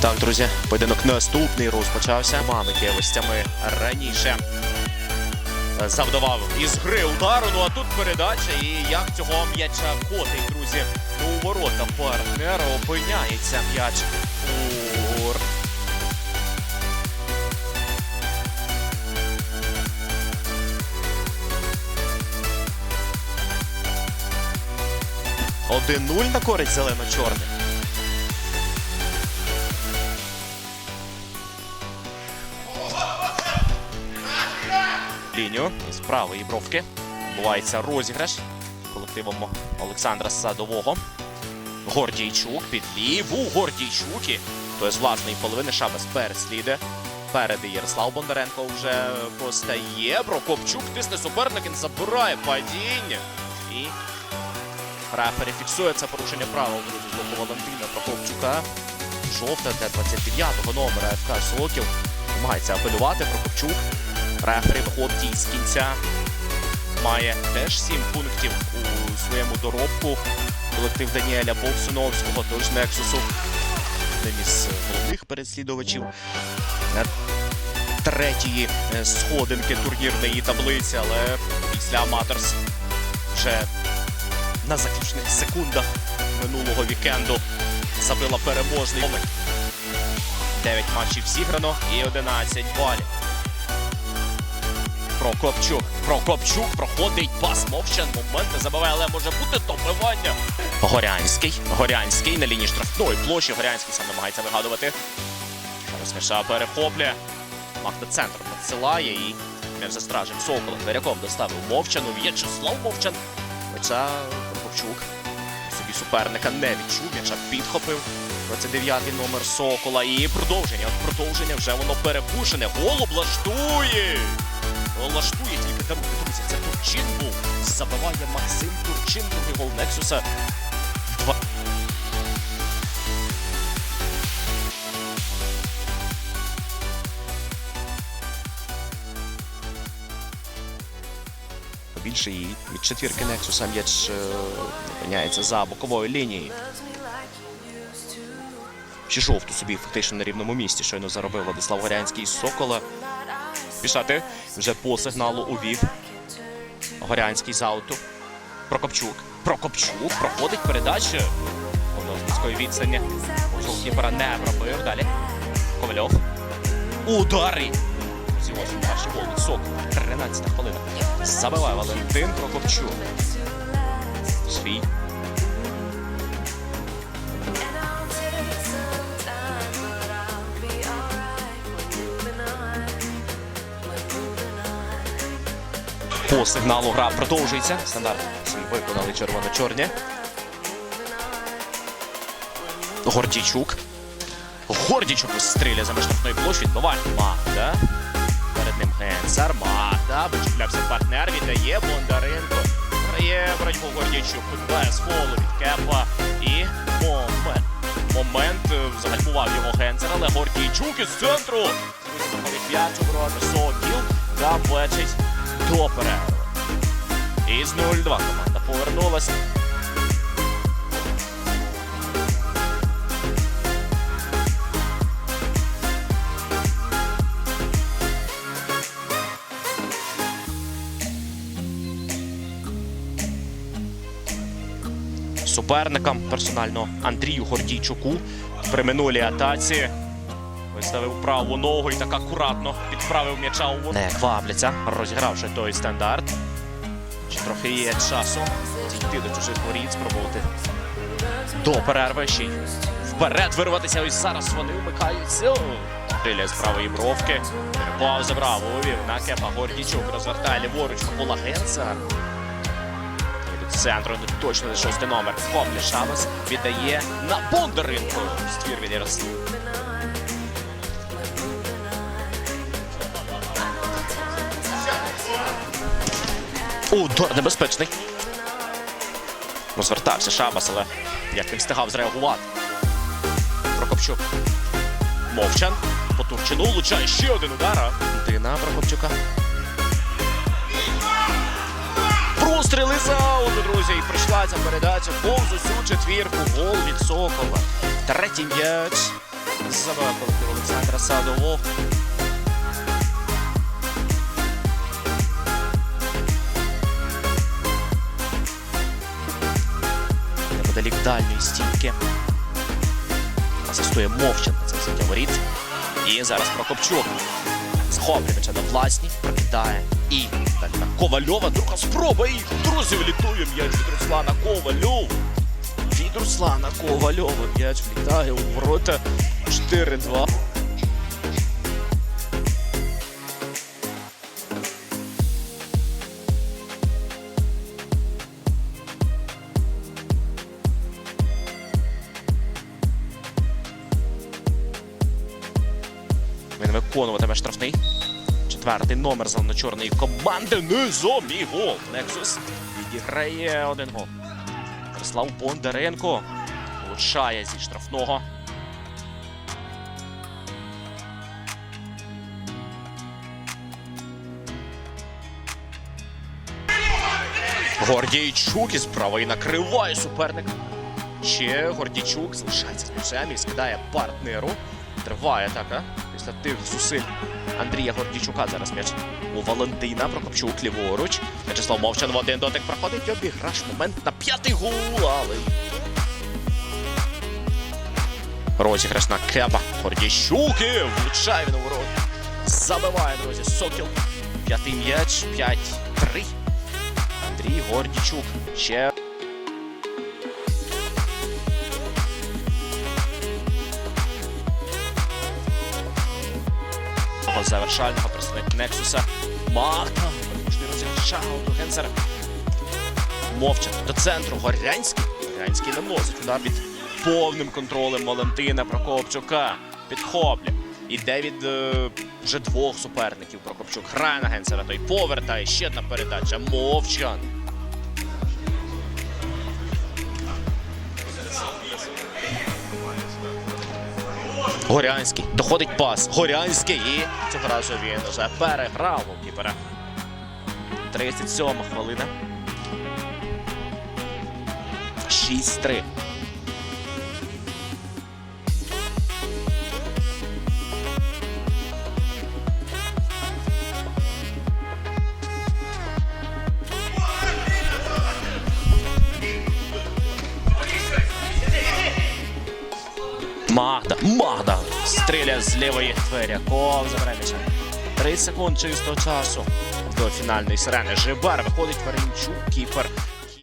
Так, друзі, поєдинок наступний розпочався. Мамики гостями раніше завдавав із гри удару. Ну а тут передача. І як цього м'яча котить, друзі. Ну, у ворота партнера опиняється м'яч. Один нуль на користь зелено-чорних. Лінію з правої бровки. Бувається розіграш колективом Олександра Садового. Гордійчук під ліву Гордійчук. І то з власної половини Шабас переслідує. Переди Ярослав Бондаренко вже постає. Прокопчук тисне суперник, забирає падіння. І рефері фіксує це порушення правил друзі, з боку Валентина Прокопчука. Жовта для 29-го номера ФК Сокіл. Намагається апелювати Прокопчук. Рефері виходить із кінця. Має теж 7 пунктів у своєму доробку. Колектив Даніеля Бовсуновського, тож Нексусу. Одним із головних переслідувачів на третьої е, сходинки турнірної таблиці, але після Аматорс вже на заключних секундах минулого вікенду забила переможний 9 матчів зіграно і 11 балів. Прокопчук. Прокопчук проходить пас мовчан. Момент не забиває, але може бути добивання. Горянський. Горянський на лінії штрафної площі. Горянський сам намагається вигадувати. Зараз Міша перехоплює. Махта центр надсилає і м'яч за стражем Сокола. Дверяков доставив Мовчану. В'ячеслав Мовчан. М'яча Прокопчук. Собі суперника не відчув. М'яча підхопив. 29-й номер Сокола. І продовження. Продовження вже воно перепушене. Гол облаштує. Влаштує тільки даруйте, друзі. Це Турчин був. Забиває Максим Турчин, другий гол Нексуса. Більше і від четвірки Нексуса м'яч е, опиняється за боковою лінією. Ще жовту собі фактично на рівному місці щойно заробив Владислав Горянський із Сокола. Пішати вже по сигналу увів. Горянський з ауту. Прокопчук. Прокопчук проходить передачу. З близької відстані. Голкіпера не пробив. Далі. Ковальов. Удари. Ось перший гол від Сокола. 13 хвилина. Забиває Валентин Прокопчук. Свій. По сигналу гра продовжується. Стандарт виконали червоно-чорні. Гордійчук. Гордійчук стріляє за межштрафної площі. Відбиває Магда. Перед ним Генцер. Магда. Вичіплявся партнер. Віддає Бондаренко. Грає боротьбу Гордійчук. Без фолу від Кепа. І момент. Момент е, загальмував його Генцер, але Гордійчук із центру. Заходить п'ять оборони. Сокіл. Заплечить до перерви. Із 0-2 команда повернулася. Суперникам персонально Андрію Гордійчуку при минулій атаці виставив праву ногу і так акуратно підправив м'яча у не квапляться, розігравши той стандарт. Ще трохи є часу дійти до чужих воріт, спробувати до перерви ще й вперед вирватися. Ось зараз вони вмикаються. Стріляє з правої бровки. Переплав забрав, увів на кепа Гордійчук. Розвертає ліворуч Микола Генцар. Від центру точно шостий номер. Коплі Шабас віддає на Бондаренко. Ствір від Ярослава. Удар небезпечний. Розвертався Шабас, але як не встигав зреагувати. Прокопчук. Мовчан. По Турчину влучає ще один удар. Дина Прокопчука. Простріли з ауту, друзі. І прийшла ця передача повз усю четвірку. Гол від Сокола. Третій м'яч Забиває Олександра Садового. Неподалік дальньої стінки. Асистує мовчан це все воріт. І зараз Прокопчук. схоплювача на власні, прокидає. І далі на Ковальова. Друга спроба. І друзі, влітує м'яч від Руслана Ковальов. Від Руслана Ковальова м'яч влітає у ворота 4-2. Він виконуватиме штрафний. Четвертий номер зелено-чорної команди. Низом і гол. Нексус відіграє один гол. Ярослав Бондаренко влучає зі штрафного. Гордійчук із правої накриває суперника. Ще Гордійчук залишається з м'ячем і скидає партнеру. Триває атака після тих зусиль Андрія Гордійчука. Зараз м'яч у Валентина Прокопчук ліворуч. В'ячеслав Мовчан в один дотик проходить. Обіграш момент на п'ятий гол, але Розіграш на Кепа. Гордійчук і влучає він у ворот. Забиває, друзі, Сокіл. П'ятий м'яч, 5-3. Андрій Гордійчук. Ще завершального представник Нексуса. Можливо, розіграшав до Генсера. Мовчан до центру. Горянський. Горянський наносить удар під повним контролем Валентина Прокопчука. Підхоплює. Іде від е, вже двох суперників. Прокопчук грає на Генсера. Той повертає. Ще одна передача. Мовчан. Горянський. Доходить пас. Горянський. І цього разу він вже переграв голкіпера. 37 хвилина. 6-3. Магда, Магда стріляє з лівої Тверяков забирає м'яча. 30 секунд чистого часу до фінальної сирени. Жибар виходить Варенчук, кіпер